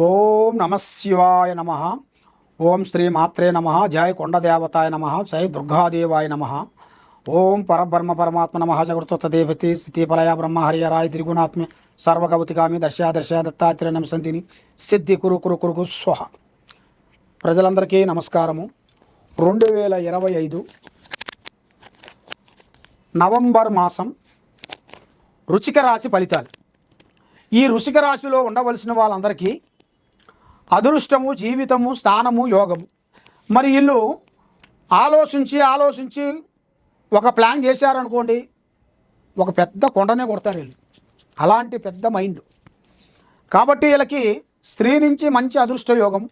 ఓం నమశివాయ నమ. ఓం శ్రీ మాత్రే నమ. జయ కొండదేవతాయ నమ. జయ దుర్గాదేవాయ నమ. ఓం పరబ్రహ్మ పరమాత్మ నమ. జగృతత్వదేవతి స్థితిపలయ బ్రహ్మ హరియరాయ త్రిగుణాత్మ సర్వగవతిగామి దర్శ దర్శ దత్తాత్రేయ నమసంతిని సిద్ధి కురు కురు కురుకు స్వహ. ప్రజలందరికీ నమస్కారము. రెండు వేల ఇరవై ఐదు నవంబర్ మాసం రుచిక రాశి ఫలితాలు. ఈ రుచిక రాశిలో ఉండవలసిన వాళ్ళందరికీ అదృష్టము జీవితము స్థానము యోగము. మరి వీళ్ళు ఆలోచించి ఆలోచించి ఒక ప్లాన్ చేశారనుకోండి ఒక పెద్ద కొండనే కొడతారు వీళ్ళు. అలాంటి పెద్ద మైండ్. కాబట్టి వీళ్ళకి స్త్రీ నుంచి మంచి అదృష్ట యోగం.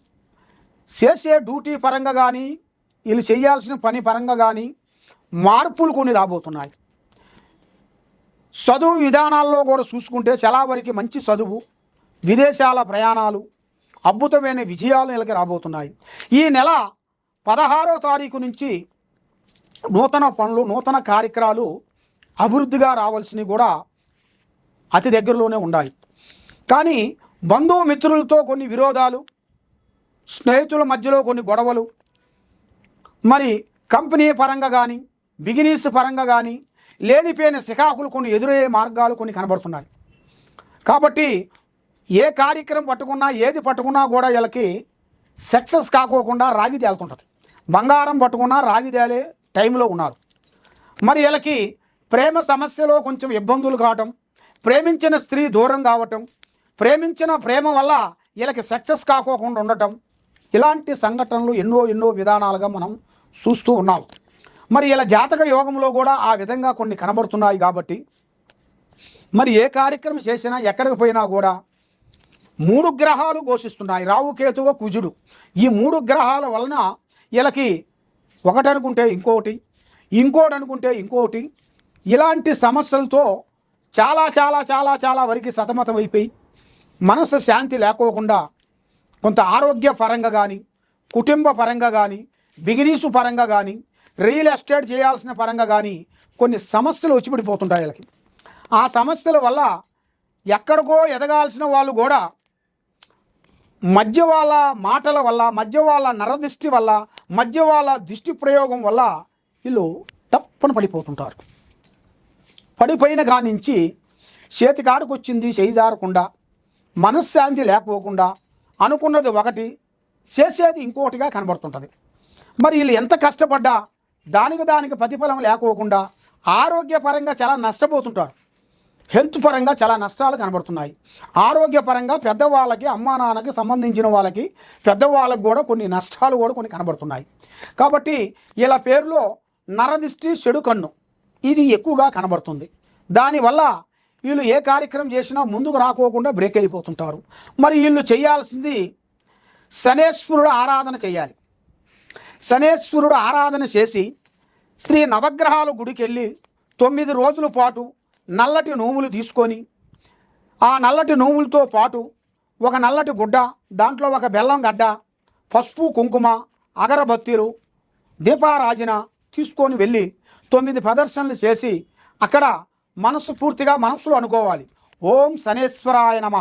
చేసే డ్యూటీ పరంగా కానీ వీళ్ళు చేయాల్సిన పని పరంగా కానీ మార్పులు కొన్ని రాబోతున్నాయి. చదువు విధానాల్లో కూడా చూసుకుంటే చాలా వరకు మంచి చదువు విదేశాల ప్రయాణాలు అద్భుతమైన విజయాలు నెలకి రాబోతున్నాయి ఈ నెల పదహారో తారీఖు నుంచి నూతన పనులు నూతన కార్యక్రమాలు అభివృద్ధిగా రావాల్సినవి కూడా అతి దగ్గరలోనే ఉన్నాయి. కానీ బంధుమిత్రులతో కొన్ని విరోధాలు స్నేహితుల మధ్యలో కొన్ని గొడవలు మరి కంపెనీ పరంగా కానీ బిగినీస్ పరంగా కానీ లేనిపోయిన శిఖాకులు కొన్ని ఎదురయ్యే మార్గాలు కొన్ని కనబడుతున్నాయి. కాబట్టి ఏ కార్యక్రమం పట్టుకున్నా ఏది పట్టుకున్నా కూడా వీళ్ళకి సక్సెస్ కాకోకుండా రాగి తేలుతుంటుంది. బంగారం పట్టుకున్నా రాగి తేలే టైంలో ఉన్నారు. మరి వీళ్ళకి ప్రేమ సమస్యలో కొంచెం ఇబ్బందులు కావటం ప్రేమించిన స్త్రీ దూరం కావటం ప్రేమించిన ప్రేమ వల్ల వీళ్ళకి సక్సెస్ కాకోకుండా ఉండటం ఇలాంటి సంఘటనలు ఎన్నో ఎన్నో విధానాలుగా మనం చూస్తూ ఉన్నాం. మరి ఇలా జాతక యోగంలో కూడా ఆ విధంగా కొన్ని కనబడుతున్నాయి కాబట్టి మరి ఏ కార్యక్రమం చేసినా ఎక్కడికి పోయినా కూడా మూడు గ్రహాలు ఘోషిస్తున్నాయి. రావుకేతువ కుజుడు. ఈ మూడు గ్రహాల వలన వీళ్ళకి ఒకటి అనుకుంటే ఇంకోటి ఇంకోటి అనుకుంటే ఇంకోటి. ఇలాంటి సమస్యలతో చాలా చాలా చాలా చాలా వరకు సతమతం అయిపోయి మనసు శాంతి లేకోకుండా కొంత ఆరోగ్య పరంగా కానీ కుటుంబ పరంగా కానీ బిగినీసు పరంగా కానీ రియల్ ఎస్టేట్ చేయాల్సిన పరంగా కానీ కొన్ని సమస్యలు వచ్చిపడిపోతుంటాయి వీళ్ళకి. ఆ సమస్యల వల్ల ఎక్కడికో ఎదగాల్సిన వాళ్ళు కూడా మధ్య వాళ్ళ మాటల వల్ల మధ్య వాళ్ళ నరదృష్టి వల్ల మధ్య వాళ్ళ దృష్టి ప్రయోగం వల్ల వీళ్ళు తప్పన పడిపోతుంటారు. పడిపోయిన కానించి చేతికాడుకు వచ్చింది చేయిజారకుండా మనశ్శాంతి లేకపోకుండా అనుకున్నది ఒకటి చేసేది ఇంకోటిగా కనబడుతుంటుంది. మరి వీళ్ళు ఎంత కష్టపడ్డా దానికి దానికి ప్రతిఫలం లేకోకుండా ఆరోగ్యపరంగా చాలా నష్టపోతుంటారు. హెల్త్ పరంగా చాలా నష్టాలు కనబడుతున్నాయి. ఆరోగ్యపరంగా పెద్దవాళ్ళకి అమ్మా నాన్నకి సంబంధించిన వాళ్ళకి పెద్దవాళ్ళకి కూడా కొన్ని నష్టాలు కూడా కొన్ని కనబడుతున్నాయి. కాబట్టి ఇలా పేరులో నరదిష్టి చెడు కన్ను ఇది ఎక్కువగా కనబడుతుంది. దానివల్ల వీళ్ళు ఏ కార్యక్రమం చేసినా ముందుకు రాకోకుండా బ్రేక్ అయిపోతుంటారు. మరి వీళ్ళు చేయాల్సింది శనేశ్వరుడు ఆరాధన చేయాలి. శనేశ్వరుడు ఆరాధన చేసి స్త్రీ నవగ్రహాల గుడికి వెళ్ళి తొమ్మిది రోజుల పాటు నల్లటి నోములు తీసుకొని ఆ నల్లటి నోములతో పాటు ఒక నల్లటి గుడ్డ దాంట్లో ఒక బెల్లం గడ్డ పసుపు కుంకుమ అగరబత్తీలు దీపారాజన తీసుకొని వెళ్ళి తొమ్మిది ప్రదర్శనలు చేసి అక్కడ మనస్సు పూర్తిగా మనస్సులో అనుకోవాలి. ఓం శనేశ్వరాయ నమ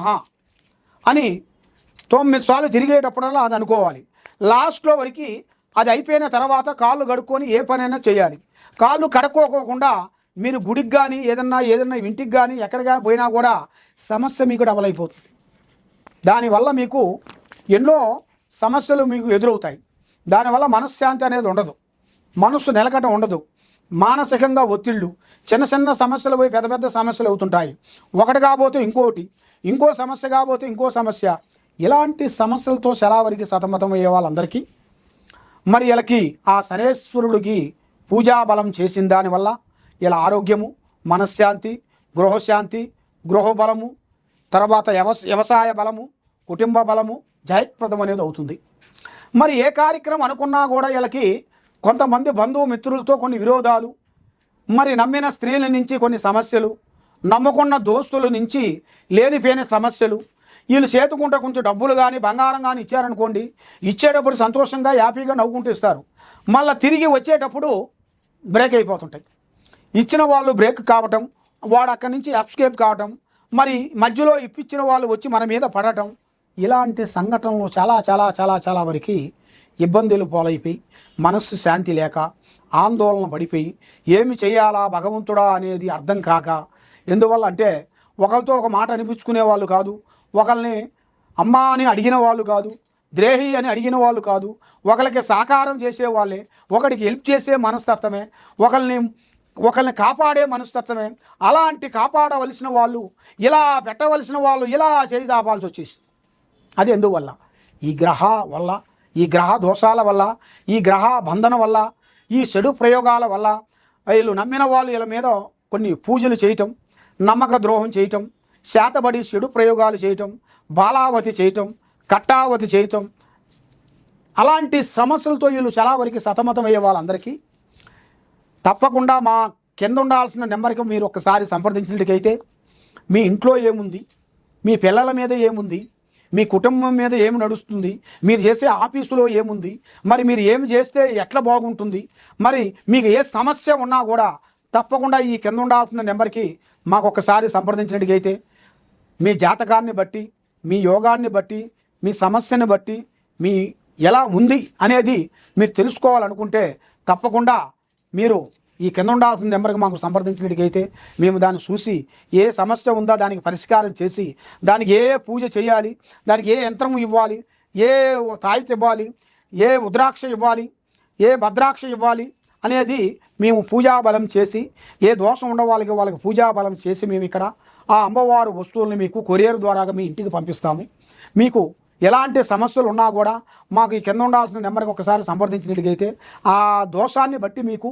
అని తొమ్మిది సార్లు తిరిగేటప్పుడల్లా అది అనుకోవాలి. లాస్ట్లో వరకు అది అయిపోయిన తర్వాత కాళ్ళు కడుక్కొని ఏ పనైనా చేయాలి. కాళ్ళు కడుక్కోకుండా మీరు గుడికి కానీ ఏదన్నా ఏదన్నా ఇంటికి కానీ ఎక్కడికి పోయినా కూడా సమస్య మీకు డబల్ అయిపోతుంది దానివల్ల మీకు ఎన్నో సమస్యలు మీకు ఎదురవుతాయి. దానివల్ల మనశ్శాంతి అనేది ఉండదు. మనస్సు నిలకట ఉండదు. మానసికంగా ఒత్తిళ్ళు చిన్న చిన్న సమస్యలు పోయి పెద్ద పెద్ద సమస్యలు అవుతుంటాయి. ఒకటి కాబోతే ఇంకోటి ఇంకో సమస్య కాబోతే ఇంకో సమస్య. ఇలాంటి సమస్యలతో సెలవరికి సతమతం అయ్యే వాళ్ళందరికీ మరి వీళ్ళకి ఆ సరేశ్వరుడికి పూజాబలం చేసిన దానివల్ల ఇలా ఆరోగ్యము మనశ్శాంతి గృహశాంతి గృహబలము తర్వాత వ్యవసాయ బలము కుటుంబ బలము జయప్రదం అనేది అవుతుంది. మరి ఏ కార్యక్రమం అనుకున్నా కూడా వీళ్ళకి కొంతమంది బంధువు మిత్రులతో కొన్ని విరోధాలు మరి నమ్మిన స్త్రీల నుంచి కొన్ని సమస్యలు నమ్ముకున్న దోస్తుల నుంచి లేనిపోయిన సమస్యలు వీళ్ళు చేతుకుంటే కొంచెం డబ్బులు కానీ బంగారం కానీ ఇచ్చారనుకోండి ఇచ్చేటప్పుడు సంతోషంగా హ్యాపీగా నవ్వుకుంటూ ఇస్తారు. మళ్ళీ తిరిగి వచ్చేటప్పుడు బ్రేక్ అయిపోతుంటాయి. ఇచ్చిన వాళ్ళు బ్రేక్ కావటం వాడు అక్కడి నుంచి అప్స్కేప్ కావటం మరి మధ్యలో ఇప్పించిన వాళ్ళు వచ్చి మన మీద పడటం ఇలాంటి సంఘటనలు చాలా చాలా చాలా చాలా వరకు ఇబ్బందులు పాలైపోయి మనస్సు శాంతి లేక ఆందోళన పడిపోయి ఏమి చేయాలా భగవంతుడా అనేది అర్థం కాక ఎందువల్ల అంటే ఒకరితో ఒక మాట అనిపించుకునే వాళ్ళు కాదు ఒకరిని అమ్మా అని అడిగిన వాళ్ళు కాదు ద్రేహి అని అడిగిన వాళ్ళు కాదు ఒకరికి సాకారం చేసే వాళ్ళే ఒకరికి హెల్ప్ చేసే మనస్తత్వమే ఒకరిని ఒకరిని కాపాడే మనస్తత్వమే. అలాంటి కాపాడవలసిన వాళ్ళు ఇలా పెట్టవలసిన వాళ్ళు ఇలా చేయి చాపాల్సి వచ్చేసింది. అది ఎందువల్ల? ఈ గ్రహ వల్ల ఈ గ్రహ దోషాల వల్ల ఈ గ్రహ బంధన వల్ల ఈ చెడు ప్రయోగాల వల్ల వీళ్ళు నమ్మిన వాళ్ళు వీళ్ళ మీద కొన్ని పూజలు చేయటం నమ్మక ద్రోహం చేయటం శాతబడి చెడు ప్రయోగాలు చేయటం బాలావతి చేయటం కట్టావతి చేయటం అలాంటి సమస్యలతో వీళ్ళు చాలా వరకు సతమతం అయ్యే వాళ్ళందరికీ తప్పకుండా మా కింద ఉండాల్సిన నెంబర్కి మీరు ఒకసారి సంప్రదించినట్టుకైతే మీ ఇంట్లో ఏముంది? మీ పిల్లల మీద ఏముంది? మీ కుటుంబం మీద ఏమి నడుస్తుంది? మీరు చేసే ఆఫీసులో ఏముంది? మరి మీరు ఏమి చేస్తే ఎట్లా బాగుంటుంది? మరి మీకు ఏ సమస్య ఉన్నా కూడా తప్పకుండా ఈ కింద ఉండాల్సిన నెంబర్కి మాకు ఒకసారి సంప్రదించినట్టుకైతే మీ జాతకాన్ని బట్టి మీ యోగాన్ని బట్టి మీ సమస్యని బట్టి మీ ఎలా ఉంది అనేది మీరు తెలుసుకోవాలనుకుంటే తప్పకుండా మీరు ఈ కింద ఉండాల్సిన నెంబర్కి మాకు సంప్రదించినట్టుకైతే మేము దాన్ని చూసి ఏ సమస్య ఉందో దానికి పరిష్కారం చేసి దానికి ఏ పూజ చేయాలి దానికి ఏ యంత్రం ఇవ్వాలి ఏ తాయిత్ ఇవ్వాలి ఏ ఉద్రాక్ష ఇవ్వాలి ఏ భద్రాక్ష ఇవ్వాలి అనేది మేము పూజాబలం చేసి ఏ దోషం ఉండవాళ్ళకి వాళ్ళకి వాళ్ళకి పూజాబలం చేసి మేము ఇక్కడ ఆ అమ్మవారు వస్తువులను మీకు కొరియర్ ద్వారా మీ ఇంటికి పంపిస్తాము. మీకు ఎలాంటి సమస్యలు ఉన్నా కూడా మాకు ఈ కింద ఉండాల్సిన నెంబర్కి ఒకసారి సంప్రదించినట్టుగైతే ఆ దోషాన్ని బట్టి మీకు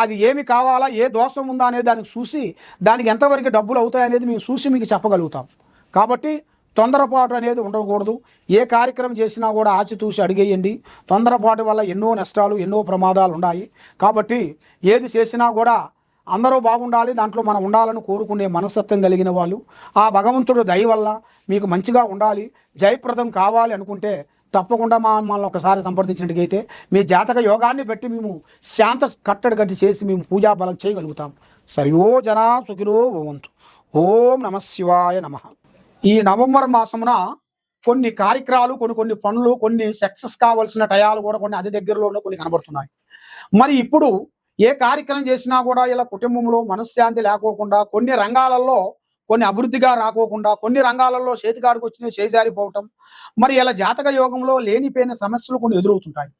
అది ఏమి కావాలా ఏ దోషం ఉందా అనేది దానికి చూసి దానికి ఎంతవరకు డబ్బులు అవుతాయి అనేది మేము చూసి మీకు చెప్పగలుగుతాం. కాబట్టి తొందరపాటు అనేది ఉండకూడదు. ఏ కార్యక్రమం చేసినా కూడా ఆచితూసి అడిగేయండి. తొందరపాటు వల్ల ఎన్నో నష్టాలు ఎన్నో ప్రమాదాలు ఉన్నాయి. కాబట్టి ఏది చేసినా కూడా అందరూ బాగుండాలి దాంట్లో మనం ఉండాలని కోరుకునే మనస్తత్వం కలిగిన వాళ్ళు. ఆ భగవంతుడు దయ వల్ల మీకు మంచిగా ఉండాలి జయప్రదం కావాలి అనుకుంటే తప్పకుండా మా మమ్మల్ని ఒకసారి సంప్రదించినట్టుగైతే మీ జాతక యోగాన్ని బట్టి మేము శాంత కట్టడి గట్టి చేసి మేము పూజా బలం చేయగలుగుతాం. సర్వో జనా సుఖినో భవంతు. ఓం నమ శివాయ నమ. ఈ నవంబర్ మాసమున కొన్ని కార్యక్రమాలు కొన్ని కొన్ని పనులు కొన్ని సక్సెస్ కావాల్సిన టయాలు కూడా కొన్ని అతి దగ్గరలోనే కొన్ని కనబడుతున్నాయి. మరి ఇప్పుడు ఏ కార్యక్రమం చేసినా కూడా ఇలా కుటుంబంలో మనశ్శాంతి లేకోకుండా కొన్ని రంగాలలో కొన్ని అభివృద్ధిగా రాకోకుండా కొన్ని రంగాలలో చేతికాడికి వచ్చిన చేజారిపోవటం మరి ఇలా జాతక యోగంలో లేనిపోయిన సమస్యలు కొన్ని ఎదురవుతుంటాయి.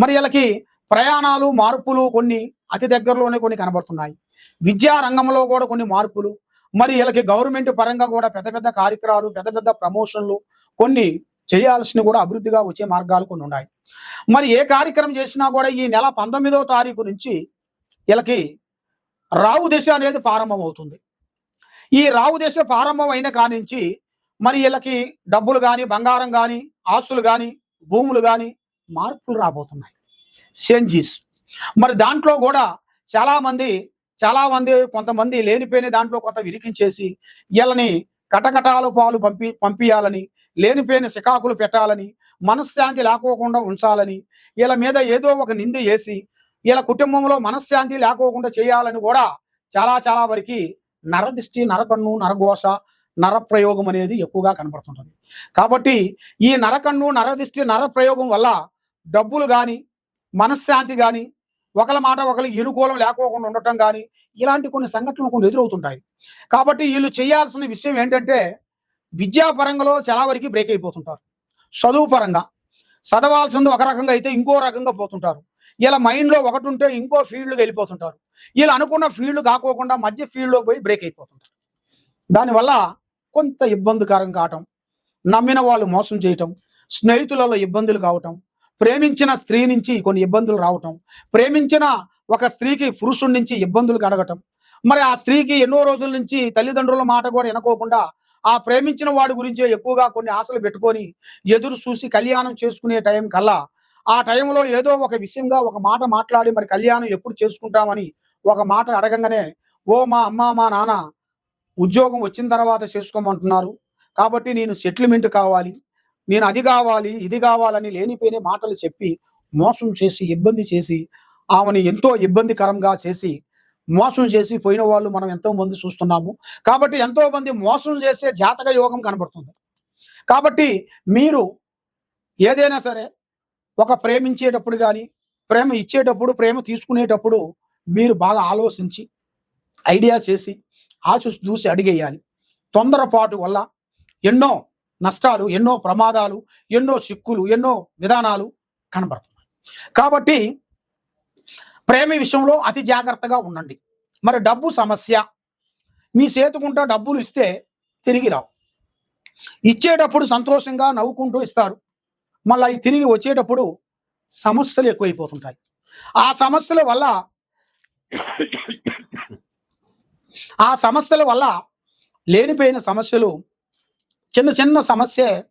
మరి వీళ్ళకి ప్రయాణాలు మార్పులు కొన్ని అతి దగ్గరలోనే కొన్ని కనబడుతున్నాయి. విద్యా రంగంలో కూడా కొన్ని మార్పులు మరి వీళ్ళకి గవర్నమెంట్ పరంగా కూడా పెద్ద పెద్ద కార్యక్రమాలు పెద్ద పెద్ద ప్రమోషన్లు కొన్ని చేయాల్సిన కూడా అభివృద్ధిగా వచ్చే మార్గాలు కొన్ని ఉన్నాయి. మరి ఏ కార్యక్రమం చేసినా కూడా ఈ నెల పంతొమ్మిదవ తారీఖు నుంచి వీళ్ళకి రావు దశ అనేది ప్రారంభం అవుతుంది ఈ రావు దశ ప్రారంభం అయిన కానించి మరి వీళ్ళకి డబ్బులు కానీ బంగారం కానీ ఆస్తులు కానీ భూములు కానీ మార్పులు రాబోతున్నాయి. చేంజీస్. మరి దాంట్లో కూడా చాలామంది చాలామంది కొంతమంది లేనిపోయిన దాంట్లో కొంత విరికించేసి వీళ్ళని కటకటాలు పాలు పంపి పంపించాలని లేనిపోయిన శికాకులు పెట్టాలని మనశ్శాంతి లేకోకుండా ఉంచాలని వీళ్ళ మీద ఏదో ఒక నింద వేసి వీళ్ళ కుటుంబంలో మనశ్శాంతి లేకోకుండా చేయాలని కూడా చాలా చాలా వరకు నరదిష్టి నరకన్ను నరఘోష నరప్రయోగం అనేది ఎక్కువగా కనబడుతుంటుంది కాబట్టి ఈ నరకన్ను నరదిష్టి నరప్రయోగం వల్ల డబ్బులు కానీ మనశ్శాంతి కానీ ఒకరి మాట ఒకరికి అనుకూలం లేకోకుండా ఉండటం కానీ ఇలాంటి కొన్ని సంఘటనలు కొన్ని ఎదురవుతుంటాయి. కాబట్టి వీళ్ళు చేయాల్సిన విషయం ఏంటంటే విద్యాపరంగా చాలా వరకు బ్రేక్ అయిపోతుంటారు. చదువు పరంగా చదవాల్సింది ఒక రకంగా అయితే ఇంకో రకంగా పోతుంటారు. ఇలా మైండ్లో ఒకటి ఉంటే ఇంకో ఫీల్డ్కి వెళ్ళిపోతుంటారు. వీళ్ళు అనుకున్న ఫీల్డ్ కాకోకుండా మధ్య ఫీల్డ్లో పోయి బ్రేక్ అయిపోతుంటారు. దానివల్ల కొంత ఇబ్బందికరం కావటం నమ్మిన వాళ్ళు మోసం చేయటం స్నేహితులలో ఇబ్బందులు కావటం ప్రేమించిన స్త్రీ నుంచి కొన్ని ఇబ్బందులు రావటం ప్రేమించిన ఒక స్త్రీకి పురుషుడి నుంచి ఇబ్బందులు కడగటం మరి ఆ స్త్రీకి ఎన్నో రోజుల నుంచి తల్లిదండ్రుల మాట కూడా వినకోకుండా ఆ ప్రేమించిన వాడి గురించే ఎక్కువగా కొన్ని ఆశలు పెట్టుకొని ఎదురు చూసి కళ్యాణం చేసుకునే టైం కల్లా ఆ టైంలో ఏదో ఒక విషయంగా ఒక మాట మాట్లాడి మరి కళ్యాణం ఎప్పుడు చేసుకుంటామని ఒక మాట అడగంగానే ఓ మా అమ్మ మా నాన్న ఉద్యోగం వచ్చిన తర్వాత చేసుకోమంటున్నారు. కాబట్టి నేను సెటిల్మెంట్ కావాలి. నేను అది కావాలి ఇది కావాలని లేనిపోయిన మాటలు చెప్పి మోసం చేసి ఇబ్బంది చేసి ఆమెను ఎంతో ఇబ్బందికరంగా చేసి మోసం చేసి పోయిన వాళ్ళు మనం ఎంతో మంది చూస్తున్నాము. కాబట్టి ఎంతో మంది మోసం చేసే జాతక యోగం కనబడుతుంది. కాబట్టి మీరు ఏదైనా సరే ఒక ప్రేమించేటప్పుడు కానీ ప్రేమ ఇచ్చేటప్పుడు ప్రేమ తీసుకునేటప్పుడు మీరు బాగా ఆలోచించి ఐడియా చేసి ఆశ చూసి అడిగేయాలి. తొందరపాటు వల్ల ఎన్నో నష్టాలు ఎన్నో ప్రమాదాలు ఎన్నో సిక్కులు ఎన్నో విధానాలు కనబడుతున్నాయి. కాబట్టి ప్రేమ విషయంలో అతి జాగ్రత్తగా ఉండండి. మరి డబ్బు సమస్య మీ చేతుకుంటా డబ్బులు ఇస్తే తిరిగి రావు. ఇచ్చేటప్పుడు సంతోషంగా నవ్వుకుంటూ ఇస్తారు. మళ్ళీ అవి తిరిగి వచ్చేటప్పుడు సమస్యలు ఎక్కువైపోతుంటాయి. ఆ సమస్యల వల్ల ఆ సమస్యల వల్ల లేనిపోయిన సమస్యలు చిన్న చిన్న సమస్య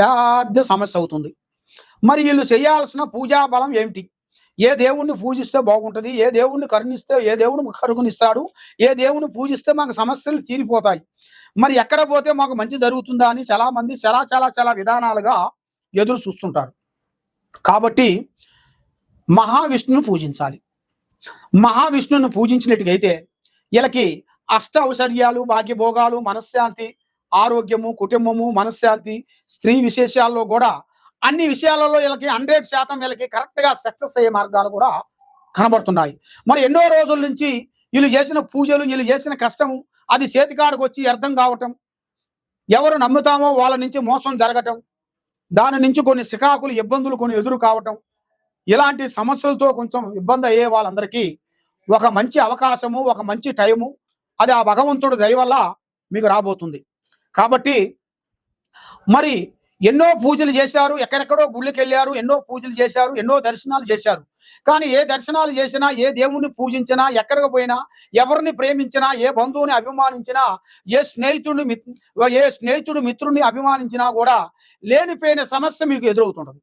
పెద్ద సమస్య అవుతుంది. మరి వీళ్ళు చేయాల్సిన పూజా బలం ఏమిటి? ఏ దేవుణ్ణి పూజిస్తే బాగుంటుంది ఏ దేవుణ్ణి కరుణిస్తే ఏ దేవుడు కరుణిస్తాడు ఏ దేవుని పూజిస్తే మాకు సమస్యలు తీరిపోతాయి. మరి ఎక్కడ పోతే మాకు మంచి జరుగుతుందా అని చాలా మంది చాలా చాలా చాలా విధానాలుగా ఎదురు చూస్తుంటారు. కాబట్టి మహావిష్ణువుని పూజించాలి. మహావిష్ణువుని పూజించినట్టుగైతే వీళ్ళకి అష్ట ఔషర్యాలు భాగ్యభోగాలు మనశ్శాంతి ఆరోగ్యము కుటుంబము మనశ్శాంతి స్త్రీ విశేషాల్లో కూడా అన్ని విషయాలలో వీళ్ళకి హండ్రెడ్ శాతం వీళ్ళకి కరెక్ట్గా సక్సెస్ అయ్యే మార్గాలు కూడా కనబడుతున్నాయి. మరి ఎన్నో రోజుల నుంచి వీళ్ళు చేసిన పూజలు వీళ్ళు చేసిన కష్టము అది చేతికాడకు వచ్చి అర్థం కావటం ఎవరు నమ్ముతామో వాళ్ళ నుంచి మోసం జరగటం దాని నుంచి కొన్ని సికాకులు ఇబ్బందులు కొన్ని ఎదురు కావటం ఇలాంటి సమస్యలతో కొంచెం ఇబ్బంది అయ్యే వాళ్ళందరికీ ఒక మంచి అవకాశము ఒక మంచి టైము అది ఆ భగవంతుడు దయ వల్ల మీకు రాబోతుంది. కాబట్టి మరి ఎన్నో పూజలు చేశారు ఎక్కడెక్కడో గుళ్ళకి వెళ్ళారు ఎన్నో పూజలు చేశారు ఎన్నో దర్శనాలు చేశారు. కానీ ఏ దర్శనాలు చేసినా ఏ దేవుణ్ణి పూజించినా ఎక్కడికి పోయినా ఎవరిని ప్రేమించినా ఏ బంధువుని అభిమానించినా ఏ స్నేహితుడిని ఏ స్నేహితుడు మిత్రుడిని అభిమానించినా కూడా లేనిపోయిన సమస్య మీకు ఎదురవుతుంటుంది.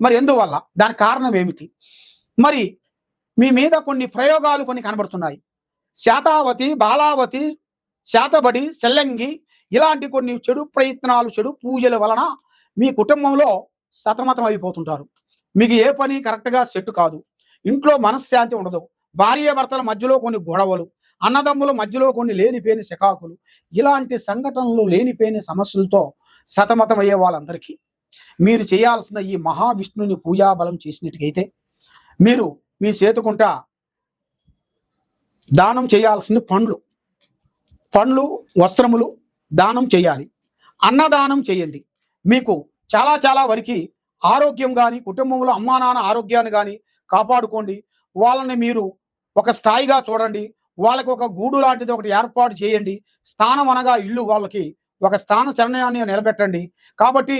మరి ఎందువల్ల? దాని కారణం ఏమిటి? మరి మీ మీద కొన్ని ప్రయోగాలు కొన్ని కనబడుతున్నాయి. శాతావతి బాలావతి శాతబడి సెల్లంగి ఇలాంటి కొన్ని చెడు ప్రయత్నాలు చెడు పూజల వలన మీ కుటుంబంలో సతమతం అయిపోతుంటారు. మీకు ఏ పని కరెక్ట్గా సెట్ కాదు. ఇంట్లో మనశ్శాంతి ఉండదు. భార్య భర్తల మధ్యలో కొన్ని గొడవలు అన్నదమ్ముల మధ్యలో కొన్ని లేనిపోయిన శకాకులు ఇలాంటి సంఘటనలు లేనిపోయిన సమస్యలతో సతమతం అయ్యే వాళ్ళందరికీ మీరు చేయాల్సిన ఈ మహావిష్ణుని పూజాబలం చేసినట్టుగైతే మీరు మీ చేతుకుంట దానం చేయాల్సిన పండ్లు పండ్లు వస్త్రములు దానం చేయాలి. అన్నదానం చేయండి. మీకు చాలా చాలా వరకు ఆరోగ్యం కానీ కుటుంబంలో అమ్మా నాన్న ఆరోగ్యాన్ని కానీ కాపాడుకోండి. వాళ్ళని మీరు ఒక స్థాయిగా చూడండి. వాళ్ళకి ఒక గూడు లాంటిది ఒకటి ఏర్పాటు చేయండి. స్థానం అనగా ఇల్లు వాళ్ళకి ఒక స్థాన చరణాన్ని నిలబెట్టండి. కాబట్టి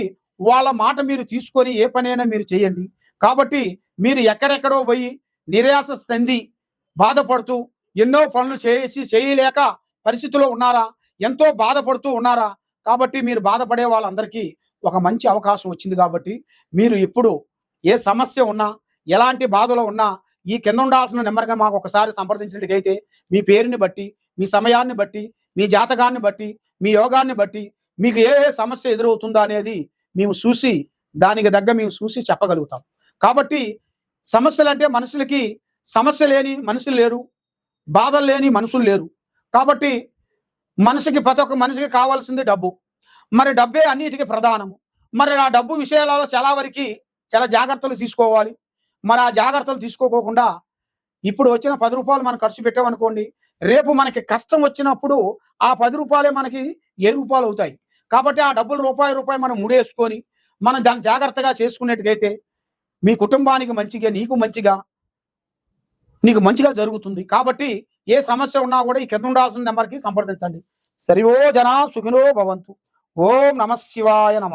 వాళ్ళ మాట మీరు తీసుకొని ఏ పనైనా మీరు చేయండి. కాబట్టి మీరు ఎక్కడెక్కడో పోయి నిరాశ చెంది బాధపడుతూ ఎన్నో పనులు చేసి చేయలేక పరిస్థితిలో ఉన్నారా? ఎంతో బాధపడుతూ ఉన్నారా? కాబట్టి మీరు బాధపడే వాళ్ళందరికీ ఒక మంచి అవకాశం వచ్చింది కాబట్టి మీరు ఇప్పుడు ఏ సమస్య ఉన్నా ఎలాంటి బాధలో ఉన్నా ఈ కింద ఉండాల్సిన నెంబర్గా మాకు ఒకసారి సంప్రదించినట్టుగైతే మీ పేరుని బట్టి మీ సమయాన్ని బట్టి మీ జాతకాన్ని బట్టి మీ యోగాన్ని బట్టి మీకు ఏ ఏ సమస్య ఎదురవుతుందో అనేది మేము చూసి దానికి తగ్గ మేము చూసి చెప్పగలుగుతాం. కాబట్టి సమస్యలు అంటే మనుషులకి సమస్య లేని మనుషులు లేరు బాధలు లేని మనుషులు లేరు. కాబట్టి మనిషికి ప్రతి ఒక్క మనిషికి కావాల్సింది డబ్బు. మరి డబ్బే అన్నిటికీ ప్రధానము. మరి ఆ డబ్బు విషయాలలో చాలా వరకు చాలా జాగ్రత్తలు తీసుకోవాలి. మరి ఆ జాగ్రత్తలు తీసుకోకోకుండా ఇప్పుడు వచ్చిన పది రూపాయలు మనం ఖర్చు పెట్టామనుకోండి రేపు మనకి కష్టం వచ్చినప్పుడు ఆ పది రూపాయలే మనకి ఏ రూపాయలు అవుతాయి? కాబట్టి ఆ డబ్బులు రూపాయి రూపాయి మనం ముడేసుకొని మనం దాన్ని జాగ్రత్తగా చేసుకునేట్టుగైతే మీ కుటుంబానికి మంచిగా నీకు మంచిగా నీకు మంచిగా జరుగుతుంది. కాబట్టి ఏ సమస్య ఉన్నా కూడా ఈ కింద ఉండాల్సిన నెంబర్కి సంప్రదించండి. సరివో జనా సుఖినో భవంతు. ఓం నమ శివాయ నమ.